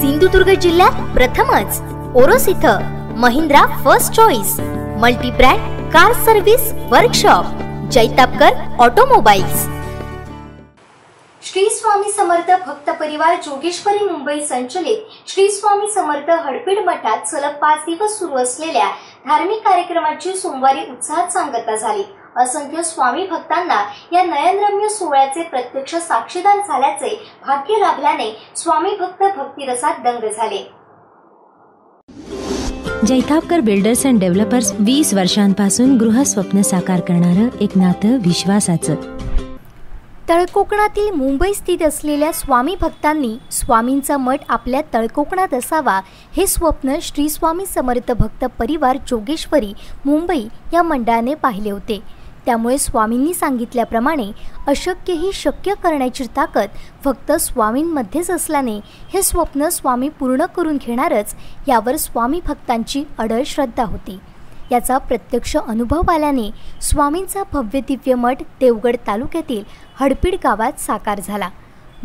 सिंधुदुर्ग जिल्ह्यात प्रथमच. ओरोस इथं Mahindra first choice multi brand car service workshop Jaitapkar automobiles. Shri Swami Samarth भक्त परिवार जोगेश्वरी मुंबई संचलित श्री स्वामी समर्थ हडपीड मठात सलग पाच दिवस सुरू असलेल्या धार्मिक कार्यक्रमाची सोमवारी उत्साहात सांगता झाली. असंख्य स्वामी भक्तांना या नयनरम्य सोहळ्याचे प्रत्यक्ष साक्षीदार झाल्याचे भाग्य लाभल्याने स्वामी भक्त भक्तिरसात दंग झाले. जैतापकर बिल्डर्स अँड डेव्हलपर्स वीस वर्षांपासून गृहस्वप्न साकार करणारं एक नातं विश्वासाचं. तळकोकणातील मुंबई स्थित असलेल्या स्वामी भक्तांनी स्वामींचा मठ आपल्या तळकोकणात असावा हे स्वप्न श्री स्वामी समर्थ भक्त परिवार जोगेश्वरी मुंबई या मंडळाने पाहिले होते. त्यामुळे स्वामींनी सांगितल्याप्रमाणे अशक्यही शक्य करण्याची ताकद फक्त स्वामींमध्येच असल्याने हे स्वप्न स्वामी पूर्ण करून घेणारच यावर स्वामी भक्तांची अडळ श्रद्धा होती. याचा प्रत्यक्ष अनुभव आल्याने स्वामींचा भव्य दिव्य मठ देवगड तालुक्यातील हडपीड गावात साकार झाला.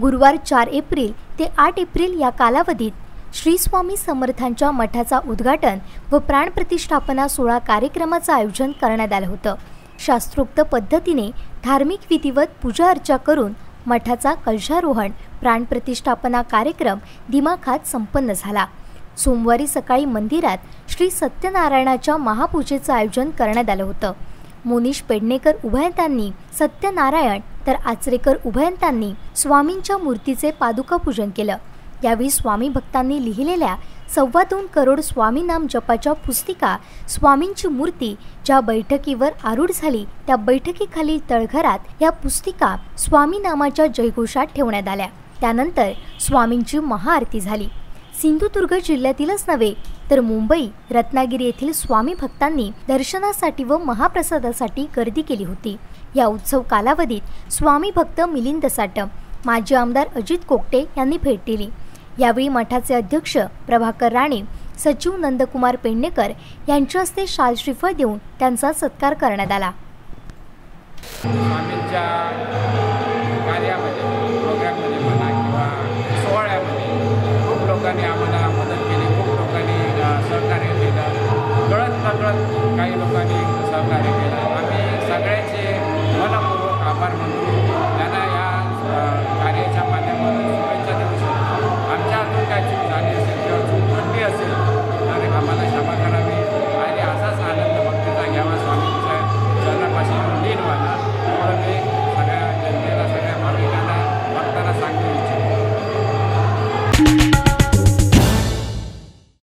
गुरुवार चार एप्रिल ते आठ एप्रिल या कालावधीत श्री स्वामी समर्थांच्या मठाचा उद्घाटन व प्राणप्रतिष्ठापना सोहळा कार्यक्रमाचं आयोजन करण्यात आलं होतं. शास्त्रोक्त पद्धतीने धार्मिक विधिवत पूजा अर्चा करून मठाचा कलशारोहण प्राणप्रतिष्ठापना कार्यक्रम दिमाखात संपन्न झाला. सोमवारी सकाळी मंदिरात श्री सत्यनारायणाच्या महापूजेचं आयोजन करण्यात आलं होतं. मोनिश पेडणेकर उभयंतांनी सत्यनारायण तर आचरेकर उभयंतांनी स्वामींच्या मूर्तीचे पादुका पूजन केलं. यावेळी स्वामी भक्तांनी लिहिलेल्या सव्वा दोन करोड स्वामीनाम जपाच्या पुस्तिका स्वामींची मूर्ती ज्या बैठकीवर आरूढ झाली त्या बैठकीखालील तळघरात या पुस्तिका स्वामीनामाच्या जयघोषात ठेवण्यात आल्या. त्यानंतर स्वामींची महाआरती झाली. सिंधुदुर्ग जिल्ह्यातीलच नव्हे तर मुंबई रत्नागिरी येथील स्वामी भक्तांनी दर्शनासाठी व महाप्रसादासाठी गर्दी केली होती. या उत्सव कालावधीत स्वामी भक्त मिलिंद साटम माजी आमदार अजित कोकटे यांनी भेट दिली. यावेळी मठाचे अध्यक्ष प्रभाकर राणे सचिव नंदकुमार पेडणेकर यांच्या हस्ते शाल श्रीफळ देऊन त्यांचा सत्कार करण्यात आला.